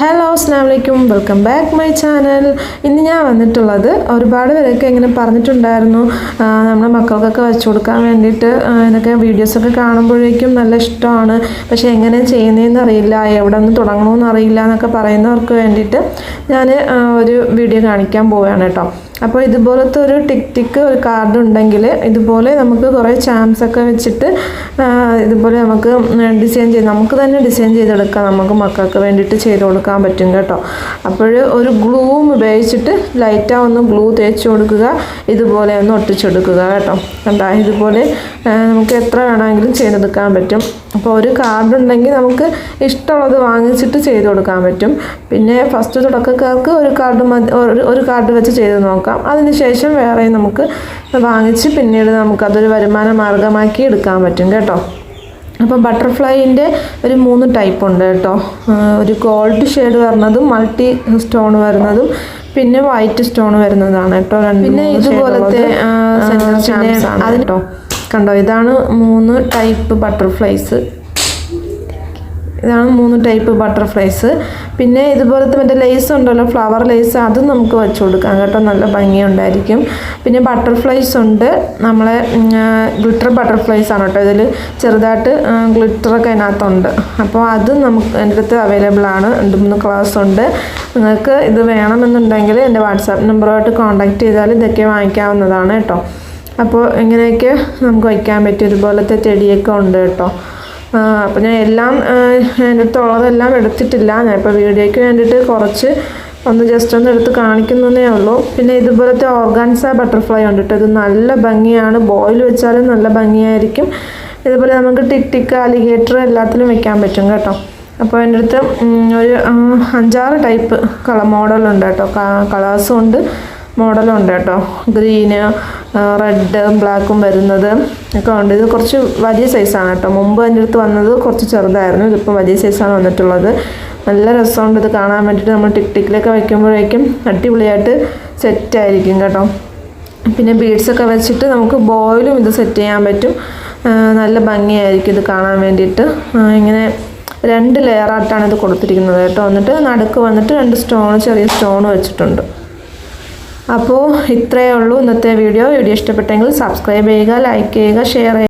Hello അസ്സാം വലൈക്കും welcome back my channel ഇന്ന് ഞാൻ വന്നിട്ടുള്ളത് ഒരുപാട് പേരൊക്കെ ഇങ്ങനെ പറഞ്ഞിട്ടുണ്ടായിരുന്നു നമ്മുടെ മക്കൾക്കൊക്കെ വെച്ചു കൊടുക്കാൻ വേണ്ടിയിട്ട് ഇതൊക്കെ വീഡിയോസൊക്കെ കാണുമ്പോഴേക്കും നല്ല ഇഷ്ടമാണ്. പക്ഷേ എങ്ങനെ ചെയ്യുന്നതെന്ന് അറിയില്ല എവിടെ നിന്ന് തുടങ്ങണമെന്ന് അറിയില്ല എന്നൊക്കെ പറയുന്നവർക്ക് വേണ്ടിയിട്ട് ഞാൻ ഒരു വീഡിയോ കാണിക്കാൻ പോവുകയാണ് കേട്ടോ. അപ്പോൾ ഇതുപോലത്തെ ഒരു ടിക് ടിക്ക് ഒരു കാർഡ് ഉണ്ടെങ്കിൽ ഇതുപോലെ നമുക്ക് കുറേ ചാംസ് ഒക്കെ വെച്ചിട്ട് ഇതുപോലെ നമുക്ക് ഡിസൈൻ ചെയ്ത് നമുക്ക് തന്നെ ഡിസൈൻ ചെയ്തെടുക്കാം. നമുക്ക് മക്കൾക്ക് വേണ്ടിയിട്ട് ചെയ്ത് കൊടുക്കാൻ പറ്റും കേട്ടോ. അപ്പോൾ ഒരു ഗ്ലൂവും ഉപയോഗിച്ചിട്ട് ലൈറ്റാ ഒന്ന് ഗ്ലൂ തേച്ച് കൊടുക്കുക. ഇതുപോലെ ഒന്ന് ഒട്ടിച്ചെടുക്കുക കേട്ടോ. കണ്ടാ ഇതുപോലെ നമുക്ക് എത്ര വേണമെങ്കിലും ചെയ്തെടുക്കാൻ പറ്റും. അപ്പോൾ ഒരു കാർഡ് ഉണ്ടെങ്കിൽ നമുക്ക് ഇഷ്ടമുള്ളത് വാങ്ങിച്ചിട്ട് ചെയ്ത് കൊടുക്കാൻ പറ്റും. പിന്നെ ഫസ്റ്റ് തുടക്കക്കാർക്ക് ഒരു കാർഡ് മതി ഒരു- കാർഡ് വെച്ച് ചെയ്ത് നോക്കാം. അതിനുശേഷം വേറെ നമുക്ക് വാങ്ങിച്ച് പിന്നീട് നമുക്കതൊരു വരുമാന മാർഗമാക്കി എടുക്കാൻ പറ്റും കേട്ടോ. അപ്പോൾ ബട്ടർഫ്ലൈന്റെ ഒരു മൂന്ന് ടൈപ്പ് ഉണ്ട് കേട്ടോ. ഒരു ഗോൾഡ് ഷെയ്ഡ് വരുന്നതും മൾട്ടി സ്റ്റോൺ വരുന്നതും പിന്നെ വൈറ്റ് സ്റ്റോൺ വരുന്നതാണ് കേട്ടോ. രണ്ട് പിന്നെ ഇതുപോലത്തെ അതിന് കേട്ടോ. കണ്ടോ? ഇതാണ് മൂന്ന് ടൈപ്പ് ബട്ടർഫ്ലൈസ് ഇതാണ് മൂന്ന് ടൈപ്പ് ബട്ടർഫ്ലൈസ് പിന്നെ ഇതുപോലത്തെ മറ്റേ ലേസ് ഉണ്ടല്ലോ ഫ്ലവർ ലേസ് അതും നമുക്ക് വെച്ച് കൊടുക്കാം കേട്ടോ. നല്ല ഭംഗിയുണ്ടായിരിക്കും. പിന്നെ ബട്ടർഫ്ലൈസ് ഉണ്ട്. നമ്മളെ ഗ്ലിറ്റർ ബട്ടർഫ്ലൈസ് ആണ് കേട്ടോ. ഇതിൽ ചെറുതായിട്ട് ഗ്ലിറ്ററൊക്കെ അതിനകത്തുണ്ട്. അപ്പോൾ അതും നമുക്ക് എന്റെ അടുത്ത് അവൈലബിൾ ആണ്. രണ്ട് മൂന്ന് ക്ലാസ് ഉണ്ട്. നിങ്ങൾക്ക് ഇത് വേണമെന്നുണ്ടെങ്കിൽ എന്റെ വാട്സാപ്പ് നമ്പറുമായിട്ട് കോൺടാക്റ്റ് ചെയ്താൽ ഇതൊക്കെ വാങ്ങിക്കാവുന്നതാണ് കേട്ടോ. അപ്പോൾ ഇങ്ങനെയൊക്കെ നമുക്ക് വയ്ക്കാൻ പറ്റും ഇതുപോലത്തെ ചെടിയൊക്കെ ഉണ്ട് കേട്ടോ. അപ്പോൾ ഞാൻ എല്ലാം ഉള്ളതെല്ലാം എടുത്തിട്ടില്ല. ഞാൻ ഇപ്പോൾ വീഡിയോയ്ക്ക് വേണ്ടിയിട്ട് കുറച്ച് ഒന്ന് ജസ്റ്റ് ഒന്ന് എടുത്ത് കാണിക്കുന്നതേ ഉള്ളൂ. പിന്നെ ഇതുപോലത്തെ ഓർഗാൻസ ബട്ടർഫ്ലൈ ഉണ്ട് കേട്ടോ. ഇത് നല്ല ഭംഗിയാണ്. ബോയിൽ വെച്ചാലും നല്ല ഭംഗിയായിരിക്കും. ഇതുപോലെ നമുക്ക് ടിക് ടിക്ക് അലിഗേറ്റർ എല്ലാത്തിലും വെക്കാൻ പറ്റും കേട്ടോ. അപ്പോൾ എന്റെ അടുത്ത് ഒരു അഞ്ചാറ് ടൈപ്പ് കളർ മോഡലുണ്ട് കേട്ടോ. കളേഴ്സും ഉണ്ട്. മോഡലും ഉണ്ട് കേട്ടോ. ഗ്രീന് റെഡ് ബ്ലാക്കും വരുന്നത് ഒക്കെ ഉണ്ട്. ഇത് കുറച്ച് വലിയ സൈസാണ് കേട്ടോ. മുമ്പ് എന്റെ അടുത്ത് വന്നത് കുറച്ച് ചെറുതായിരുന്നു. ഇതിപ്പോൾ വലിയ സൈസാണ് വന്നിട്ടുള്ളത്. നല്ല രസമുണ്ട് ഇത് കാണാൻ വേണ്ടിയിട്ട്. നമ്മൾ ടിക് ടിക്കിലൊക്കെ വയ്ക്കുമ്പോഴേക്കും അടിപൊളിയായിട്ട് സെറ്റായിരിക്കും കേട്ടോ. പിന്നെ ബീഡ്സൊക്കെ വെച്ചിട്ട് നമുക്ക് ബോയിലും ഇത് സെറ്റ് ചെയ്യാൻ പറ്റും. നല്ല ഭംഗിയായിരിക്കും ഇത് കാണാൻ വേണ്ടിയിട്ട്. ഇങ്ങനെ രണ്ട് ലെയറായിട്ടാണ് ഇത് കൊടുത്തിരിക്കുന്നത് കേട്ടോ. എന്നിട്ട് നടുക്ക് വന്നിട്ട് രണ്ട് സ്റ്റോൺ ചെറിയ സ്റ്റോൺ വെച്ചിട്ടുണ്ട്. അപ്പോൾ ഇത്രയേ ഉള്ളൂ ഇന്നത്തെ വീഡിയോ വീഡിയോ ഇഷ്ടപ്പെട്ടെങ്കിൽ സബ്സ്ക്രൈബ് ചെയ്യുക ലൈക്ക് ചെയ്യുക ഷെയർ ചെയ്യുക.